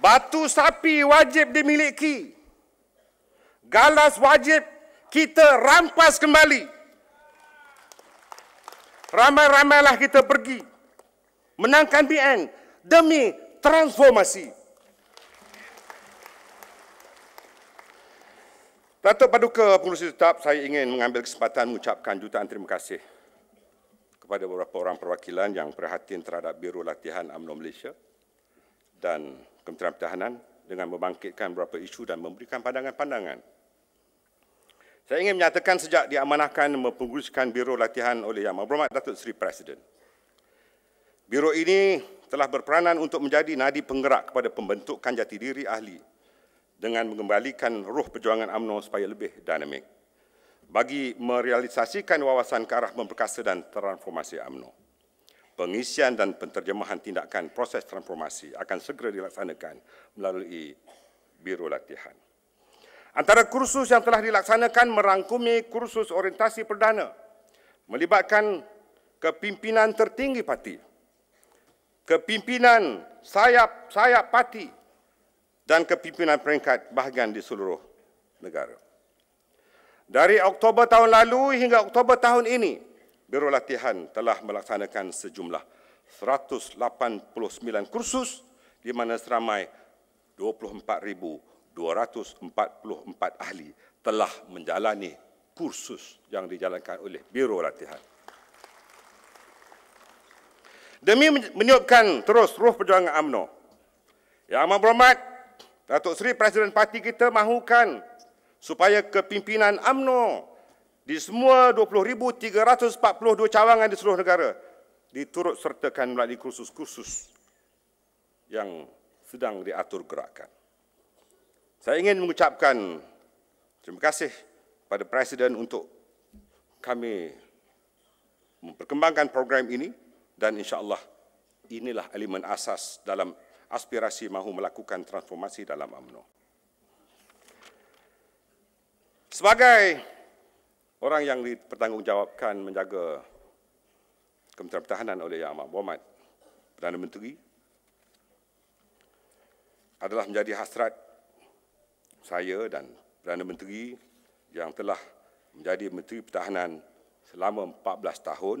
Batu sapi wajib dimiliki. Galas wajib kita rampas kembali. Ramai-ramailah kita pergi menangkan BN demi transformasi. Datuk Paduka Pengurusi Tetap, saya ingin mengambil kesempatan mengucapkan jutaan terima kasih kepada beberapa orang perwakilan yang perhatian terhadap Biro Latihan UMNO Malaysia dan Kementerian Pertahanan dengan membangkitkan beberapa isu dan memberikan pandangan-pandangan. Saya ingin menyatakan sejak diamanahkan mempenguruskan Biro Latihan oleh Yang Berhormat Datuk Seri Presiden. Biro ini telah berperanan untuk menjadi nadi penggerak kepada pembentukan jati diri ahli dengan mengembalikan roh perjuangan UMNO supaya lebih dinamik bagi merealisasikan wawasan ke arah memperkasa dan transformasi UMNO. Pengisian dan penterjemahan tindakan proses transformasi akan segera dilaksanakan melalui Biro Latihan. Antara kursus yang telah dilaksanakan merangkumi kursus orientasi perdana melibatkan kepimpinan tertinggi parti, kepimpinan sayap-sayap parti dan kepimpinan peringkat bahagian di seluruh negara. Dari Oktober tahun lalu hingga Oktober tahun ini, Biro Latihan telah melaksanakan sejumlah 189 kursus di mana seramai 24,244 ahli telah menjalani kursus yang dijalankan oleh Biro Latihan. Demi meniupkan terus roh perjuangan AMNO, Yang Amat Berhormat Datuk Seri Presiden Parti kita mahukan supaya kepimpinan AMNO di semua 20,342 cawangan di seluruh negara diturut sertakan melalui kursus-kursus yang sedang diatur gerakan. Saya ingin mengucapkan terima kasih pada Presiden untuk kami memperkembangkan program ini dan insya-Allah inilah elemen asas dalam aspirasi mahu melakukan transformasi dalam UMNO. Sebagai orang yang dipertanggungjawabkan menjaga Kementerian Pertahanan oleh Yang Amat Berhormat Perdana Menteri adalah menjadi hasrat saya dan Perdana Menteri yang telah menjadi Menteri Pertahanan selama 14 tahun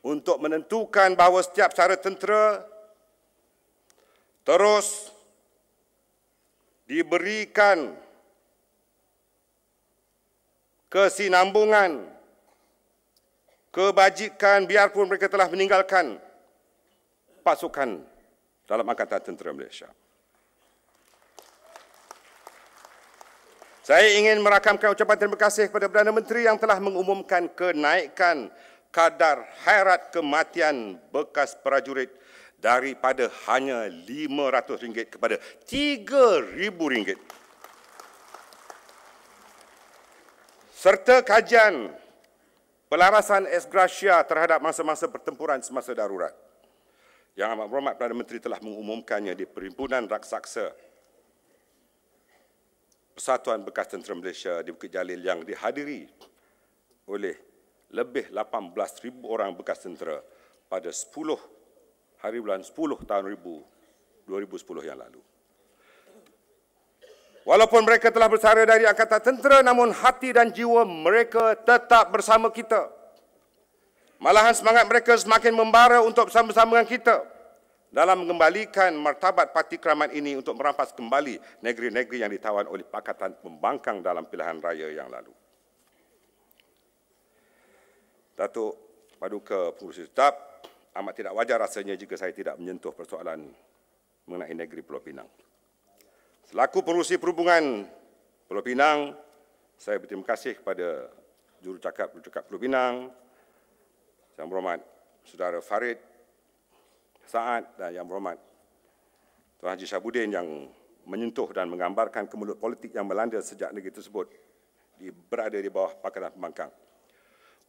untuk menentukan bahawa setiap cara tentera terus diberikan kesinambungan, kebajikan biarpun mereka telah meninggalkan pasukan dalam Angkatan Tentera Malaysia. Saya ingin merakamkan ucapan terima kasih kepada Perdana Menteri yang telah mengumumkan kenaikan kadar hairat kematian bekas prajurit daripada hanya RM500 kepada RM3,000. Serta kajian pelarasan es gracia terhadap masa-masa pertempuran semasa darurat. Yang Amat Berhormat Perdana Menteri telah mengumumkannya di Perhimpunan Raksasa Persatuan Bekas Tentera Malaysia di Bukit Jalil yang dihadiri oleh lebih 18,000 orang bekas tentera pada 10 hari bulan 10 tahun 2010 yang lalu. Walaupun mereka telah bersara dari Angkatan Tentera, namun hati dan jiwa mereka tetap bersama kita. Malahan semangat mereka semakin membara untuk bersama-sama dengan kita dalam mengembalikan martabat parti keramat ini untuk merampas kembali negeri-negeri yang ditawan oleh Pakatan Pembangkang dalam pilihan raya yang lalu. Datuk Paduka Pengurusi Tetap, amat tidak wajar rasanya jika saya tidak menyentuh persoalan mengenai negeri Pulau Pinang. Selaku pengurusi perhubungan Pulau Pinang, saya berterima kasih kepada jurucakap jurucakap Pulau Pinang, Yang Berhormat Saudara Farid Saad dan Yang Berhormat Tuan Haji Syabudin yang menyentuh dan menggambarkan kemulut politik yang melanda sejak negeri tersebut berada di bawah Pakatan Pembangkang.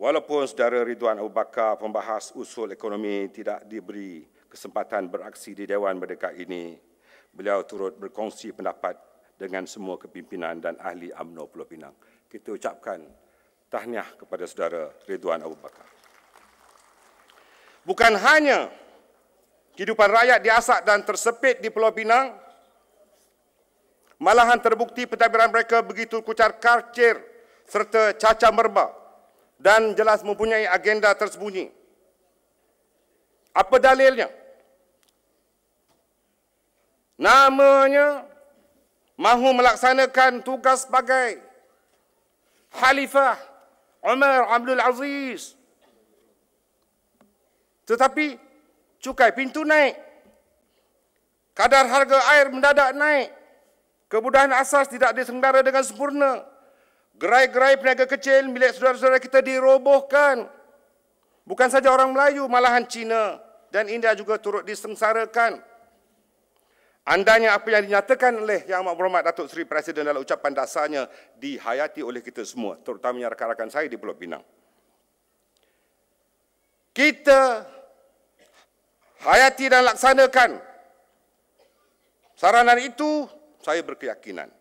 Walaupun saudara Ridwan Abu Bakar pembahas usul ekonomi tidak diberi kesempatan beraksi di Dewan Merdeka ini, beliau turut berkongsi pendapat dengan semua kepimpinan dan ahli UMNO Pulau Pinang. Kita ucapkan tahniah kepada saudara Ridwan Abu Bakar. Bukan hanya Kehidupan rakyat diasak dan tersepit di Pulau Pinang. Malahan terbukti pentadbiran mereka begitu kucar karcir serta caca merba dan jelas mempunyai agenda tersembunyi. Apa dalilnya? Namanya mahu melaksanakan tugas sebagai Khalifah Umar Abdul Aziz. Tetapi cukai pintu naik. Kadar harga air mendadak naik. Kemudahan asas tidak diselenggara dengan sempurna. Gerai-gerai peniaga kecil milik saudara-saudara kita dirobohkan. Bukan saja orang Melayu, malahan Cina dan India juga turut disengsarakan. Andanya apa yang dinyatakan oleh Yang Amat Berhormat Datuk Seri Presiden dalam ucapan dasarnya dihayati oleh kita semua, terutamanya rakan-rakan saya di Pulau Pinang. Kita hayati dan laksanakan saranan itu, saya berkeyakinan.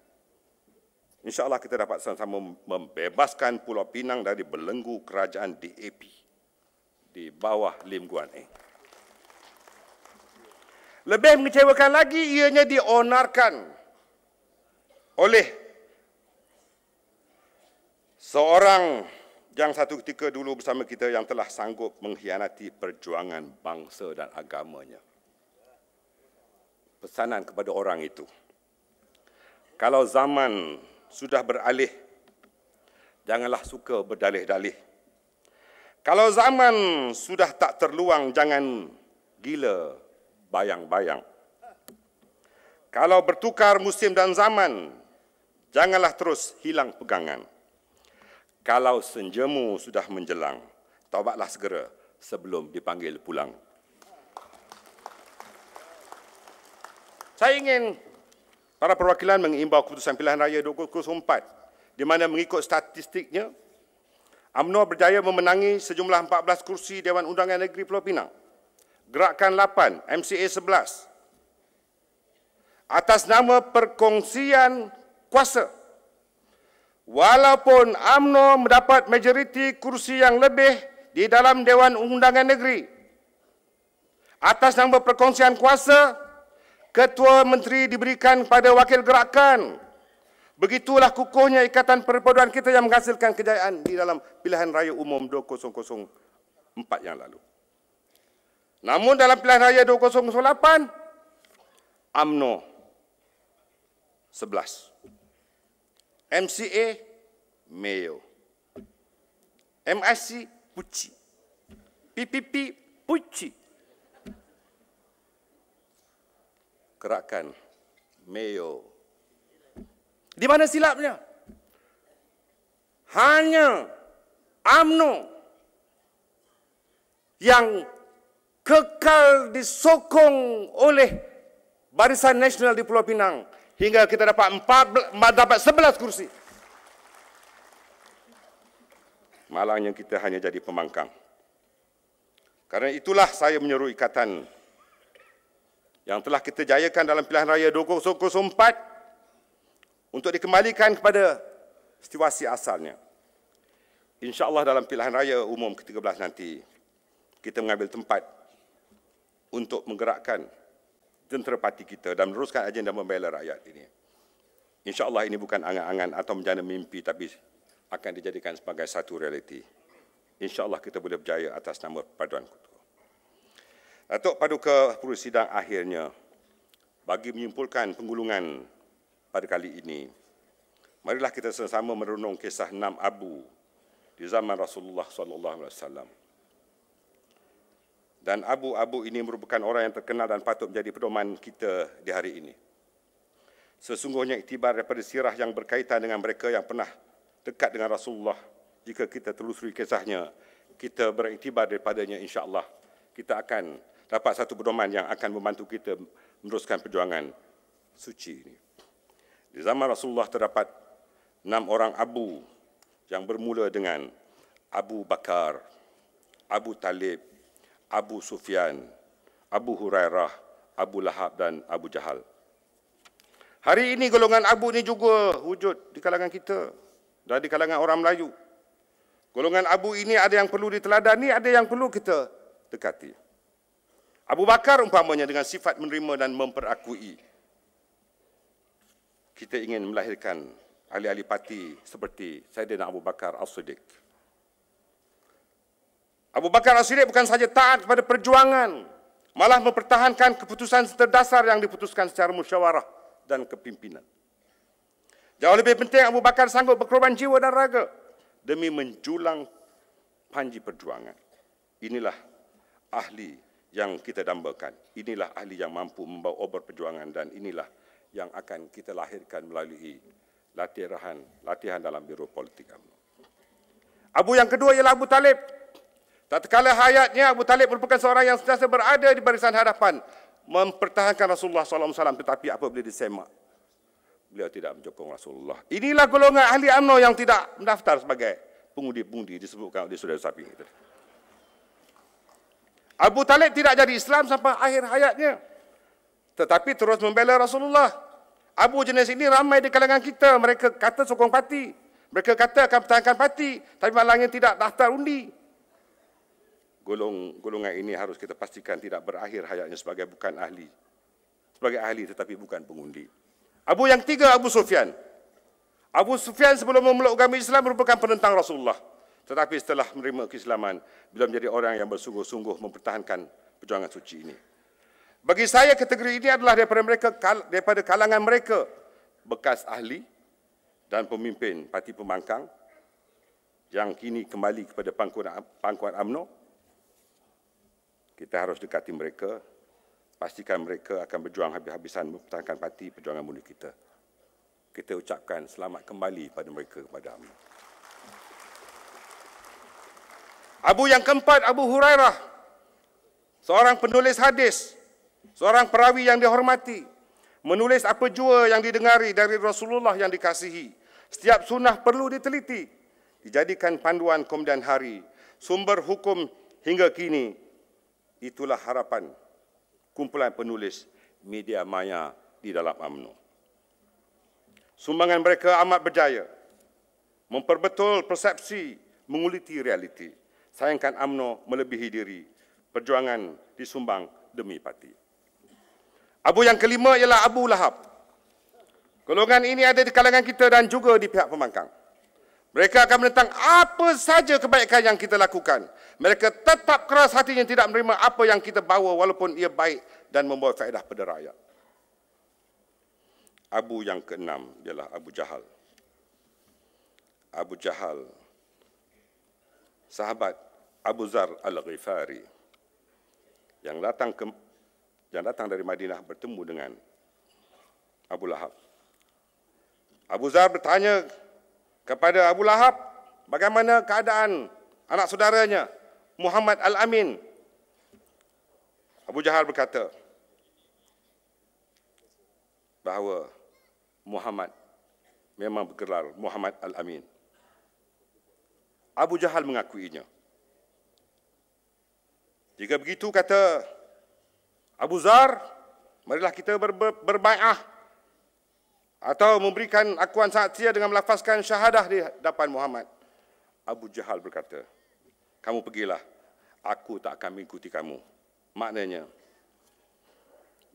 InsyaAllah kita dapat sama-sama membebaskan Pulau Pinang dari belenggu kerajaan DAP di bawah Lim Guan Eng. Lebih mengecewakan lagi ianya dionarkan oleh seorang yang satu ketika dulu bersama kita yang telah sanggup mengkhianati perjuangan bangsa dan agamanya. Pesanan kepada orang itu. Kalau zaman sudah beralih, janganlah suka berdalih-dalih. Kalau zaman sudah tak terluang, jangan gila bayang-bayang. Kalau bertukar musim dan zaman, janganlah terus hilang pegangan. Kalau senjemu sudah menjelang, taubatlah segera sebelum dipanggil pulang. Saya ingin para perwakilan mengimbau keputusan pilihan raya 2004 di mana mengikut statistiknya UMNO berjaya memenangi sejumlah 14 kursi Dewan Undangan Negeri Pulau Pinang. Gerakan 8, MCA 11. Atas nama perkongsian kuasa. Walaupun AMNO mendapat majoriti kursi yang lebih di dalam Dewan Undangan Negeri. Atas nama perkongsian kuasa, Ketua Menteri diberikan kepada Wakil Gerakan. Begitulah kukuhnya ikatan perpaduan kita yang menghasilkan kejayaan di dalam pilihan raya umum 2004 yang lalu. Namun dalam pilihan raya 2008, AMNO 11. MCA, Mayo. MIC, Puci. PPP, Puci. Gerakan Mayo. Di mana silapnya? Hanya AMNO yang kekal disokong oleh Barisan Nasional di Pulau Pinang hingga kita dapat 4 dapat 11 kursi. Malangnya kita hanya jadi pemangkang. Karena itulah saya menyeru ikatan yang telah kita jayakan dalam pilihan raya 2004 untuk dikembalikan kepada situasi asalnya. InsyaAllah dalam pilihan raya umum ke-13 nanti, kita mengambil tempat untuk menggerakkan tentera parti kita dan meneruskan agenda membela rakyat ini. InsyaAllah ini bukan angan-angan atau menjana mimpi tapi akan dijadikan sebagai satu realiti. InsyaAllah kita boleh berjaya atas nama Paduan Kutu. Datuk Paduka Persidangan akhirnya bagi menyimpulkan penggulungan pada kali ini, marilah kita sama-sama merenung kisah enam abu di zaman Rasulullah sallallahu alaihi wasallam dan abu-abu ini merupakan orang yang terkenal dan patut menjadi pedoman kita di hari ini. Sesungguhnya iktibar daripada sirah yang berkaitan dengan mereka yang pernah dekat dengan Rasulullah, jika kita telusuri kisahnya, kita beriktibar daripadanya insya-Allah kita akan dapat satu pedoman yang akan membantu kita meneruskan perjuangan suci ini. Di zaman Rasulullah terdapat enam orang abu yang bermula dengan Abu Bakar, Abu Talib, Abu Sufyan, Abu Hurairah, Abu Lahab dan Abu Jahal. Hari ini golongan Abu ini juga wujud di kalangan kita dan di kalangan orang Melayu. Golongan Abu ini ada yang perlu diteladani, ada yang perlu kita dekati. Abu Bakar umpamanya dengan sifat menerima dan memperakui. Kita ingin melahirkan ahli-ahli parti seperti Sayyidina Abu Bakar As-Siddiq. Abu Bakar As-Siddiq bukan sahaja taat kepada perjuangan, malah mempertahankan keputusan terdasar yang diputuskan secara musyawarah dan kepimpinan. Jauh lebih penting Abu Bakar sanggup berkorban jiwa dan raga demi menjulang panji perjuangan. Inilah ahli yang kita dambakan. Inilah ahli yang mampu membawa obor perjuangan dan inilah yang akan kita lahirkan melalui latihan latihan dalam biro politik UMNO. Abu yang kedua ialah Abu Talib. Tak terkala hayatnya Abu Talib merupakan seorang yang sentiasa berada di barisan hadapan mempertahankan Rasulullah SAW tetapi apabila disemak beliau tidak menyokong Rasulullah. Inilah golongan ahli UMNO yang tidak mendaftar sebagai pengundi-pengundi disebutkan oleh saudara Sapi. Abu Talib tidak jadi Islam sampai akhir hayatnya. Tetapi terus membela Rasulullah. Abu jenis ini ramai di kalangan kita. Mereka kata sokong parti. Mereka kata akan pertahankan parti. Tapi malangnya tidak daftar undi. Golong, golongan ini harus kita pastikan tidak berakhir hayatnya sebagai bukan ahli. Sebagai ahli tetapi bukan pengundi. Abu yang tiga Abu Sufyan. Abu Sufyan sebelum memeluk agama Islam merupakan penentang Rasulullah. Tetapi setelah menerima keislaman, beliau menjadi orang yang bersungguh-sungguh mempertahankan perjuangan suci ini. Bagi saya kategori ini adalah daripada mereka daripada kalangan mereka bekas ahli dan pemimpin parti pembangkang yang kini kembali kepada pangkuan pangkuan AMNO. Kita harus dekati mereka pastikan mereka akan berjuang habis-habisan mempertahankan parti perjuangan mulia kita. Kita ucapkan selamat kembali pada mereka kepada kami. Abu yang keempat, Abu Hurairah. Seorang penulis hadis. Seorang perawi yang dihormati. Menulis apa jua yang didengari dari Rasulullah yang dikasihi. Setiap sunnah perlu diteliti. Dijadikan panduan kemudian hari. Sumber hukum hingga kini. Itulah harapan kumpulan penulis media maya di dalam UMNO. Sumbangan mereka amat berjaya memperbetul persepsi menguliti realiti. Sayangkan UMNO melebihi diri. Perjuangan disumbang demi parti. Abu yang kelima ialah Abu Lahab. Golongan ini ada di kalangan kita dan juga di pihak pembangkang. Mereka akan menentang apa saja kebaikan yang kita lakukan. Mereka tetap keras hatinya tidak menerima apa yang kita bawa walaupun ia baik dan membawa faedah pada rakyat. Abu yang keenam ialah Abu Jahal. Abu Jahal, sahabat Abu Zar Al-Ghifari yang datang ke yang datang dari Madinah bertemu dengan Abu Lahab. Abu Zar bertanya kepada Abu Lahab, bagaimana keadaan anak saudaranya? Muhammad Al-Amin. Abu Jahal berkata bahawa Muhammad memang bergelar Muhammad Al-Amin. Abu Jahal mengakuinya. Jika begitu kata Abu Zar, marilah kita ber, ber, berbaiah atau memberikan akuan saksi dengan melafazkan syahadah di depan Muhammad. Abu Jahal berkata, kamu pergilah, aku tak akan mengikuti kamu. Maknanya,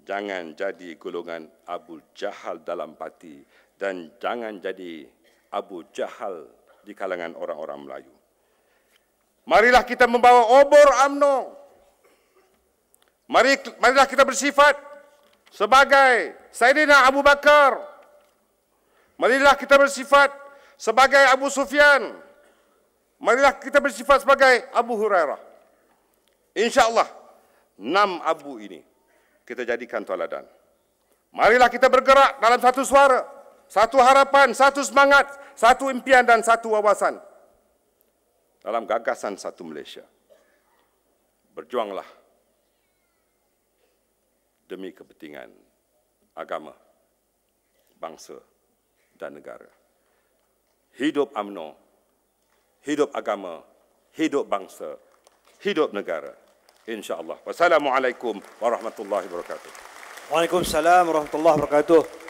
jangan jadi golongan Abu Jahal dalam parti dan jangan jadi Abu Jahal di kalangan orang-orang Melayu. Marilah kita membawa obor UMNO. Mari, marilah kita bersifat sebagai Sayyidina Abu Bakar. Marilah kita bersifat sebagai Abu Sufyan. Marilah kita bersifat sebagai Abu Hurairah. InsyaAllah, enam Abu ini kita jadikan toladan. Marilah kita bergerak dalam satu suara, satu harapan, satu semangat, satu impian dan satu wawasan. Dalam gagasan satu Malaysia. Berjuanglah demi kepentingan agama, bangsa dan negara. Hidup UMNO hidup agama, hidup bangsa, hidup negara. InsyaAllah. Wassalamualaikum warahmatullahi wabarakatuh. Waalaikumsalam warahmatullahi wabarakatuh.